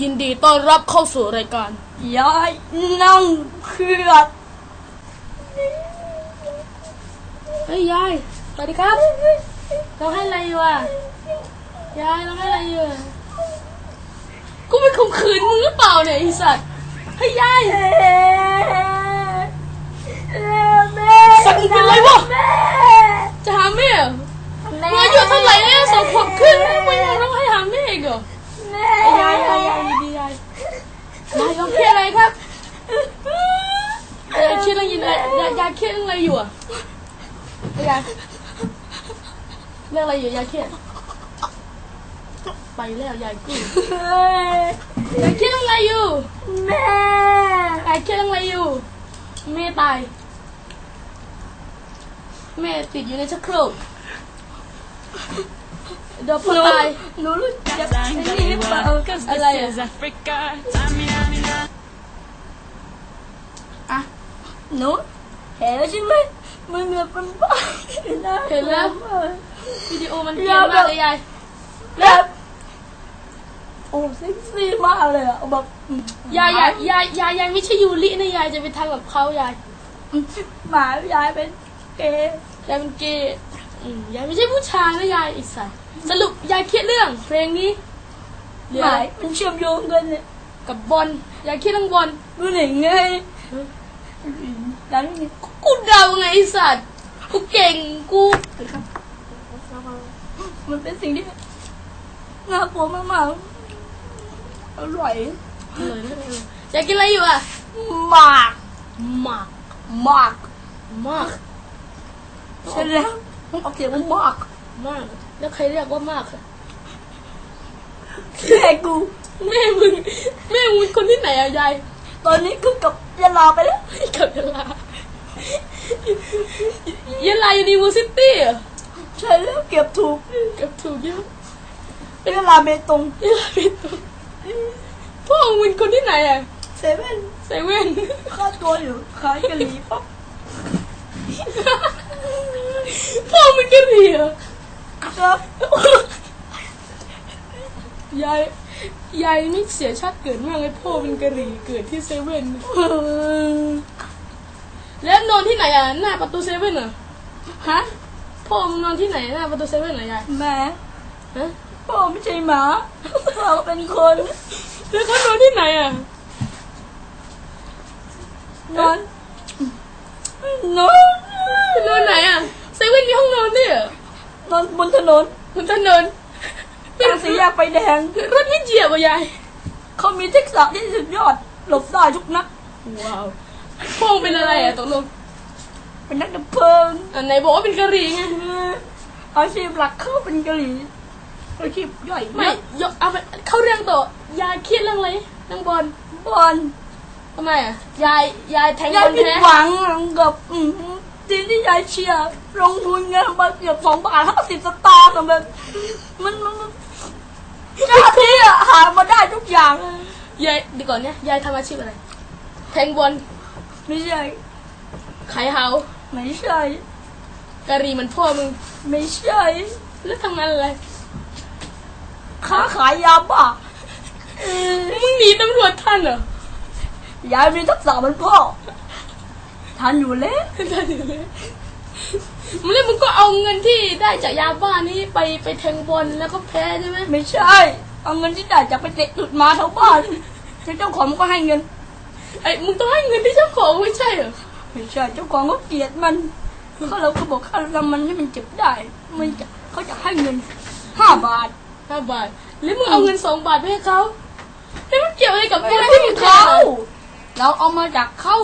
ยินดีต้อนรับเข้าสู่รายการยายนั่งเครียดเฮ้ยยายสวัสดีครับเราให้อะไรอยู่อะยายเราให้อะไรอยู่อะกูไปข่มขืนมึงหรือเปล่าเนี่ยไอสัตว์เฮ้ยยายแม่สัตว์มึงเป็นไรวะแม่จะหาแม่เหรอ แม่ มึงอายุเท่าไหร่แล้วสองขวบครึ่งมึงยังต้องให้หาแม่อีกเหรอ แม่ ไอ้ยายยายยายดีๆยายยายเราเครียดอะไรครับยายเครียดเรื่องยินอะไรยายยายเครียดเรื่องอะไรอยู่อะไอ้ยายเรื่ องอะไรอยู่ยายเครียดไปแล้วยายกูยายเครียดเรื่องอะไรอยู่ แม่ยายเครียดเรื่องอะไรอยู่ แม่ตาย แม่ติดอยู่ในชักโครกเดี๋ยวพ่อตายหนูรู้จักไอ้นี่หรือเปล่าอะไรอะ Africa. Tamina, mina. อะหนูเห็นแล้วใช่ไหมมันเหมือนเป็นบ้านะเห็นแล้ว วิดีโอมันเกลียดมากเลยยายแบบโอ้เซ็กซี่มากเลยอะแบบอืมยายยายยายยายยายไม่ใช่ยูรินะยายจะไปทำกับเขายายหมายายเป็นเกย์ยายเป็นเกย์อืมยายไม่ใช่ผู้ชายนะยายอีกสัสสรุปยายเครียดเรื่องเพลงนี้เดี๋ยหวมายมันเชื่อมโยงกันเนี่ยกับบอลยายเครียดเรื่องบอลรู้ได้ไงแล้วนี่กูเดาไงไอ้สัตว์กูเก่งกู มันเป็นสิ่งที่น่ากลัวมากๆ อร่อยเลยนะยายกินอะไรอยู่อะมากมากมากมากใช่แล้วต้องออกเสียงว่ามากมาก แล้วใครเรียกว่ามากอะแม่กู แม่มึงแม่มึงคนที่ไหนอะยาย ตอนนี้ก็กลับยะลาไปแล้วกับยะลายะลายูนิเวอร์ซิตี้เหรอ ใช่แล้วเก็บถูกเกับถูกเยอะยะลาเบตงยะลาเป็นตัวพ่อมึงเป็นคนที่ไหนอะเซเว่นเซเว่นค่าตัวอยู่ขายกะหรี่ปั๊บพ่อมึงกะหรี่เหรอครับยายยายนี่เสียชาติเกิดมากเลยพ่อเป็นกะหรี่เกิดที่เซเว่นแล้วนอนที่ไหนอะหน้าประตูเซเว่นเหรอฮะ พ่อมึงนอนที่ไหนหน้าประตูเซเว่นเหรอยายแม่ฮะพ่อไม่ใช่หมาพ่อเป็นคนแล้วเขานอนที่ไหนอะนอนนอนนอนไหนอะเซเว่นมีห้องนอนด้วยเหรอนอนบนถนนบนถนนกลางสีแยกไฟแดงรถไม่เหยียบอะยายเขามีทักษะที่สุดยอดหลบได้ทุกนัดว้าวพ่อเป็นอะไรอะตกลง เป็นนักดับเพลิงอันไหนบอกว่าเป็นกะหรี่ไงอาชีพหลักเขาเป็นกะหรี่อาชีพย่อยไม่ยกเอาไปเข้าเรื่องต่อยายเครียดเรื่องอะไรเรื่องบอลบอลทำไมอะยายยายแทงยาบยอลผิดแพ้หวังกับอืมทีมที่ยายเชียร์ลงทุนเงินมาเกือบสองบาทห้าสิบสตางค์อะแบบมันมันมันเจ้าหน้าที่อะหามาได้ทุกอย่างยายเดียวก่อนเนี่ยยายทำอาชีพอะไร แทงบอลไม่ใช่ขายเฮา ไม่ใช่กะหรี่เหมันพ่อมึง ไม่ใช่ แล้วทำงานอะไรค้าขายยาบ้ามึงหนีตำรวจทันเหรอยายมีทักษะเหมือนพ่อทันอยู่แล้วทันอยู่เลยมึงแล้วมึงก็เอาเงินที่ได้จากยาบ้านี้ไปไปแทงบอลแล้วก็แพ้ใช่ไหมไม่ใช่ เอาเงินที่ได้จากไปเตะจุดมาแถวบ้านเจ้าของมันก็ให้เงินไอ้มึงต้องให้เงินที่เจ้าของไม่ใช่เหรอ ไม่ใช่เจ้าของก็เกลียดมันเขาเราก็บอกเขาทำมันให้มันเจ็บได้มันจะเขาจะให้เงินห้าบาทห้าบาทแล้วมึงเอาเงินสองบาทไปให้เขาแล้วมันเกี่ยวอะไรกับบอไม่ลได้ที่ให้มึงเขาขายเราเอามาจากเขา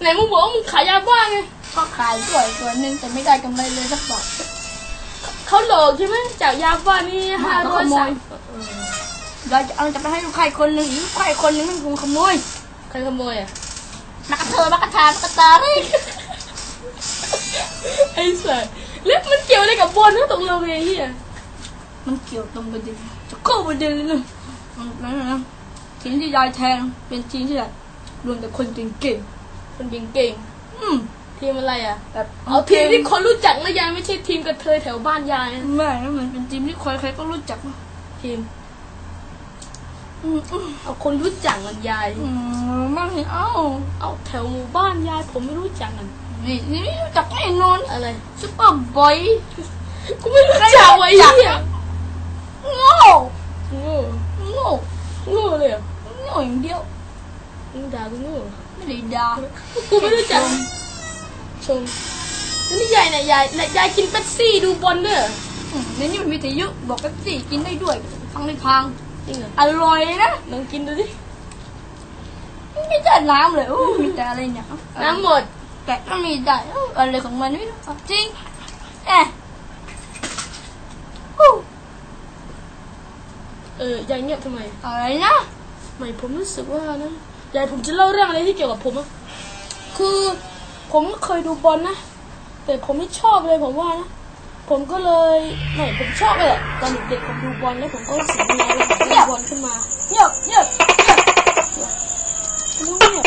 ไหนมึงบอกว่ามึงขายยาบ้าไงก็ขายด้วยส่วนหนึ่งแต่ไม่ได้กำไรเลยสักบาทเขาหลอกใช่ไหมจากยาบ้านี่ห้าเขาร้อยขโมสายมเราจะเอาจะไปให้ลูกใครคนหนึ่งอีกใครคนหนึ่งมันคงขโมยใครขโมยอะ นักกระเทยนักกระชานักกระตาเลยไอ้สัสแล้วมันเกี่ยวอะไรกับบอลนะตกลงไงเฮียมันเกี่ยวตรงประเด็นจะเข้าประเด็นเลยนะนั่นนะทีมที่ยายแทงเป็นทีมที่แบบรวมแต่คนเก่งคนเก่งๆอืมๆทีมอะไรอะแบบเอาทีมที่คนรู้จักนะยายไม่ใช่ทีมกระเทยแถวบ้านยายนะแม่นะมันเป็นทีมที่ใครๆก็รู้จักนะทีมอืมอืม เอาคนรู้จักมันยายอืมไม่เอาเอาแถวหมู่บ้านยายผมไม่รู้จักมันนี่นี่รู้จักแน่นอนอะไรซุปเปอร์บอยกูไม่รู้จักไว้เหี้ยโง่โง่โง่โง่เลยเหรอโง่อย่างเดียวมึงด่ากูโง่ไม่ได้ด่ากูไม่รู้จักชมแล้วนี่ยายเนี่ยยายยายกินเป๊ปซี่ดูบอลด้วยเหรออืมในนี่มันมีแต่ยุบอกกันสิกินได้ด้วยฟังในทาง จริงเหรออร่อยนะลองกินดูดิไม่แต่น้ำเลยโอ้มีแต่อะไรเนี่ยน้ำหมดแกะก็มีได้เอ้าอะไรของมันไม่รู้จริงเอ๊ะอู้เออยายเงียบทำไมอะไรนะไม่ผมรู้สึกว่านะยายผมจะเล่าเรื่องอะไรที่เกี่ยวกับผมอะคือผมก็เคยดูบอลนะแต่ผมไม่ชอบเลยผมว่านะ ผมก็เลยไม่ผมชอบเลยตอนเด็กๆผมดูบอลแล้วผมก็รู้สึกดีเลยผมเล่นบอลขึ้นมาเงียบเงียบไม่รู้เนี่ย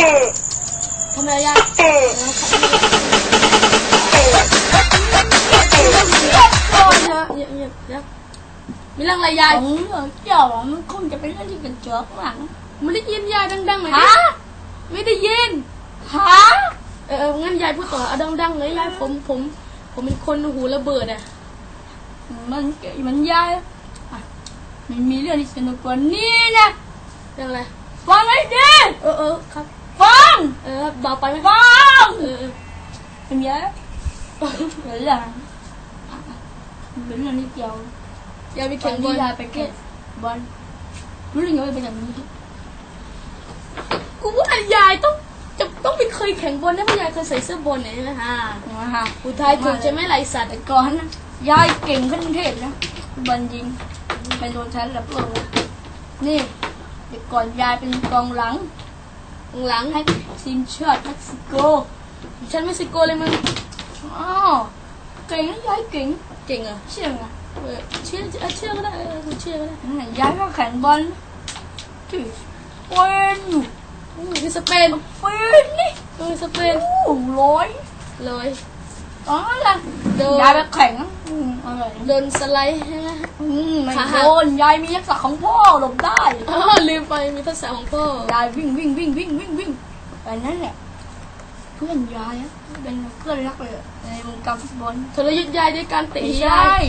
ทำไมยายเงียบเงียบเงียบมีเรื่องอะไรยายของเหรอเจ้าอะมันคงจะเป็นเรื่องที่เป็นเจือกหลังไม่ได้ยินยายดังๆหน่อยฮะไม่ได้ยินฮะเอองั้นยายพูดต่อดังๆเลยยายผมผม ผมเป็นคนหูระเบิดอะ มันเก๋มันยายอะมันมีเรื่องที่สนุกกว่านี้นะเรื่องอะไรฟังให้ดีเออเออครับฟังเออเบาไปไหมฟังเออเออเป็นยังเรื่องอะไรอะมันเป็นเรื่องที่เกี่ยวยายไปตอแข่นงบอที่ลยายไปแข่งบอลรู้เรื่องยังไม่เป็นอย่างนี้กูว่ายายต้องจะ ต้องไปเคยแข่งบอลนะเพราะยายเคยใส่เสื้อบอลเนี่ยใช่ไหมฮะนะฮะอุทัยถูกใช่ไหมไรสัตว์แต่ก่อนนะยายเก่งขั้นเทพนะบอลยิงไปโดนชั้นระเบิดนี่แต่ก่อนยายเป็นกองหลังหลังให้ทีมชาติเม็กซิโกฉันเม็กซิโกเลยมึงอ๋อเก่งนะยายเก่งเก่งเหรอเชื่อไงเออเชื่อเออเชื่อก็ได้เออกูเชื่อก็ได้นั่นแหละยายก็แข่งบอลที่เวนอยู่อืม ที่สเปนเวนนี่เออสเปนโอ้ร้อยเลยอ๋อล่ะโดนยายไปแข่งอะอืมอร่อยโดนสไลด์ใช่ไหม อืมไม่ขาหัก โดนยายมีทักษะของพ่อหลบได้อ๋อลืมไปมีทักษะของพ่อยายวิ่งวิ่งวิ่งวิ่งวิ่งวิ่งไปนั่นแหละเพื่อนยายอะเป็นเพื่อนรักเลยอะในวงการฟุตบอลทรยุทธ์ยายด้วยการเตะไม่ยาใช่ย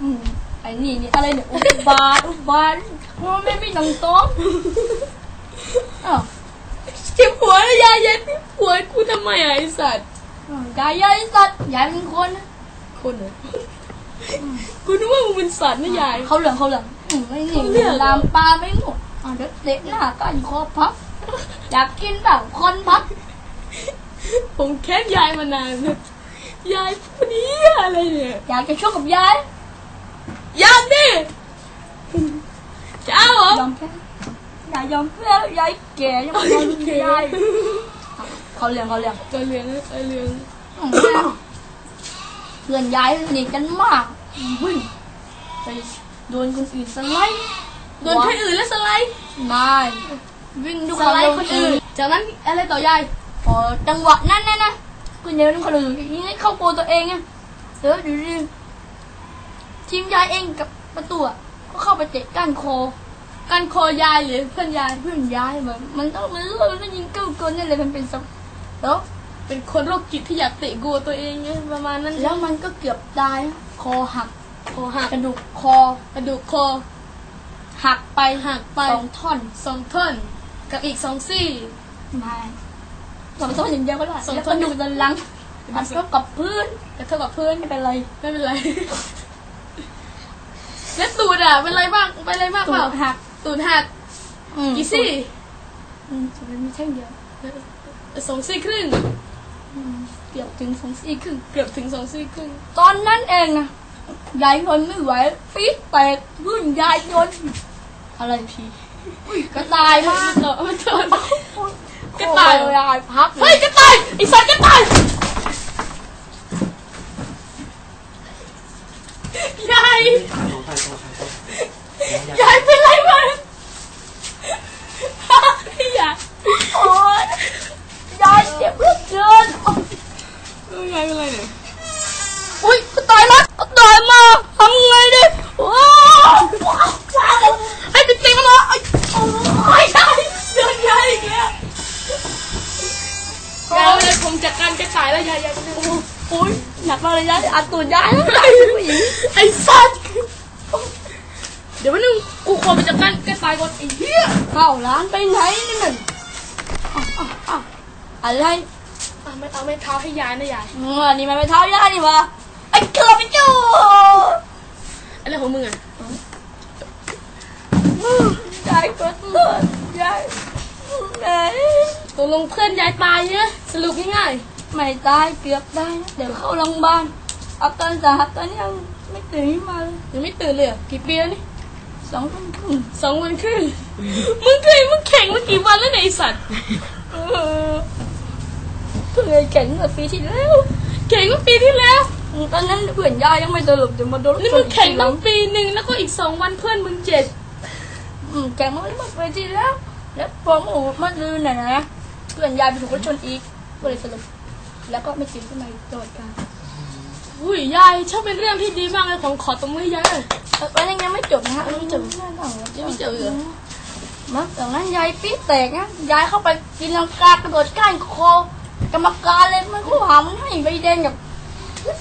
อืมไอ้นี่นี่อะไรเนี่ยอุบาทอุบาทมันไม่มีหนังโต๊ะอ้าวเจ็บหัวแล้วยายยายเจ็บหัวกูทำไมอะไอสัตว์ยายยายสัตว์ยายเป็นคนนะคนเหรอกูนึกว่ามึงเป็นสัตว์นะยาย เขาเหลืองเขาเหลืองอืมไม่นี่เขาเหลือง ลามปลาไม่หมดอะเดี๋ยวเตะหน้ากันคอพับอยากกินแบบคนพับผมแค้นยายมานานแล้วยายพูดนี้อะไรเนี่ยอยากจะชกกับยายยามดิจะเอาเหรอยอมแพ้ยายยอมแพ้แล้วยายแก่ยังไม่ยอมยายเขาเหลืองเขาเหลืองก็เลี้ยงเอเลี้ยงเพื่อนยายสนิทกันมากวิ่งไปโดนคนอื่นสไลด์โดนคนอื่นแล้วสไลด์ไม่วิ่งดูสไลด์คนอื่นจากนั้นอะไรต่อยายพอจังหวะนั้นนะนะคุณยายต้องเขาเลยยิงให้เข้าโกตัวเองไงเดี๋ยวดูทีมยายเองกับประตูก็เข้าไปเตะก้านคอ กันคอยายหรือเพื่อนยายเพื่อนยายแบบมันต้องมันเลื่อนมันต้องยิงเก้าเกินนี่เลยมันเป็นสับแล้วเป็นคนโรคจิตที่อยากเตะกูตัวเองไงประมาณนั้นแล้วมันก็เกือบตายคอหักคอหักกระดูกคอกระดูกคอ หักไปหักไปสองท่อนสองท่อนกับอีกสองซี่ไม่สองท่อนอย่างเดียวก็ได้สองแล้วท่ก็อนดูดันหลังมันก็กับพื้นกระเท่ากับเพื่อนไม่เป็นไรไม่เป็นไรแล้วตูดอะเป็นไรบ้างเป็นไรบ้างตูเปล่าดหัก ตูดหักอืมกี่ซี่อืมตูดมันมีแท่งเดียวสองซี่ครึ่งอืมเกือบถึงสองซี่ครึ่งเกือบถึงสองซี่ครึ่งตอนนั้นเองนะยายทนไม่ไหวปี๊ดแตกพื้นยายยนอะไรพี่อุ้ยกระต่ายมาก เออไม่โดนกกระระต่าต่ายยยายพับเลเฮ้ยยกระต่ายไอ้สัตว์กระต่ายยาย โทษใครโทษใครโทษยาย ยายเป็นไรบ้างยาย โอ๊ยยายเจ็บเหลือเกิน เออยายเป็นไรเนี่ย อุ้ยกระต่ายมากระต่ายมาทำไงดิว้าว ให้ไปตีมันเหรอไอ้ โอ๊ แล้วยายยายโอ้โห โอ้ยหนัก มากเลยยายอัดตูดยายแล้วผู้หญิงไอ้สัตว์เดี๋ยววันนึงกูขอไปจัดการแกตายก่อนไอ้เหี้ยเข้าร้านไปไหนนี่มันอะอะอะอะไรอะไม่เอาไม่เท้าให้ยายนะยายเมื่อนี่มันไปเท้ายายนี่วะไอ้เกลือไปจู้อะไรของมึงอะยายก็เตือนยายไหนตกลงเพื่อนยายตายเนี่ยสรุปง่าย ไม่ตายเกือบได้นะเดี๋ยวเข้าโรงพยาบาลอาการสาหัสตอนนี้ยังไม่ตื่นขึ้นมาเลยๆยังไม่ตื่นเลยเหรอกี่ปีแล้วนี่สองทุ่มครึ่งสองวันครึ่งมึงเคยมึงแข่งมากี่วันแล้วเนี่ยไอ้สัตว์เออเพื่อนแข่งเมื่อปีที่แล้วแข่งเมื่อปีที่แล้วตอนนั้นเพื่อนยายยังไม่โดนหลบจะมาโดนรถนี่ชมึนงอีกแข่งทีหลัตั้งงปีหนึ่งแล้วก็อีกสองวันเพื่อนมึงเจ็ดอืมแข่งมาเมื่อปีที่แล้ว แล้วพอเมื่อเมื่อลืนน่ะนะเพื่อนยายไปถูกรถชนอีกก็เลยสลบ แล้วก็ไม่ตื่นขึ้นมาอีกตลอดกาลอุ้ยยายชอบเป็นเรื่องที่ดีมากเลยของขอตรงมือยายเออวันนี้ยังไม่จบนะฮะยังไม่จบยังไม่จบยังไม่จบเหรอมาจากนั้นยายปี๊ดแตกนะยายเข้าไปกินลังกากระโดดก้านคอกรรมการเลยมันคู่หามันให้ใบแดงกับ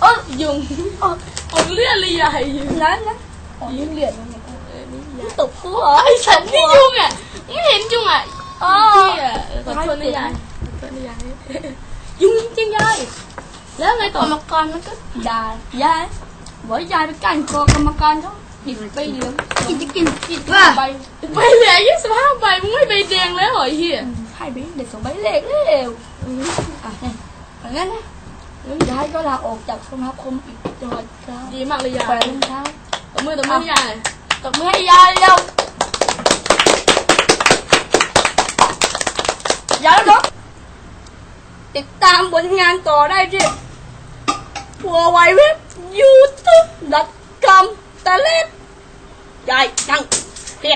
เออยุงเออเอาเลือดเลยยายนั้นนะอ๋อนี่เหลือดมันเนี่ยเออนี่ยายตบกูเหรอไอ้สัตว์นี่ยุงอะไม่เห็นยุงอะ อ๋อ พี่อะขอโทษนะยายขอโทษนะยายยุงจริงๆยายแล้วไง กรรมการมันก็ด่ายายบอกให้ยายไปก้านคอกรรมการเขากินไปเหลืองกินจะกินกินไปไปเหลือยี่สิบห้าใบมึงไม่ใบแดงแล้วเหรอไอ้เฮียให้ไปเด็กสองใบเล็กเร็วอะเนี่ยอย่างนั้นนะแล้วยายก็ลาออกจากสมาคมอีกตลอดกาลดีมากเลยยาแขวนยรองเท้าตบมือตบมือยายตบมือให้ยายเร็วยายแล้วเนาะติดตามผลงานต่อได้ที่ ทัวไวเว็บยูทูบดอทคอมตะเล็ดใหญ่ดังเพีย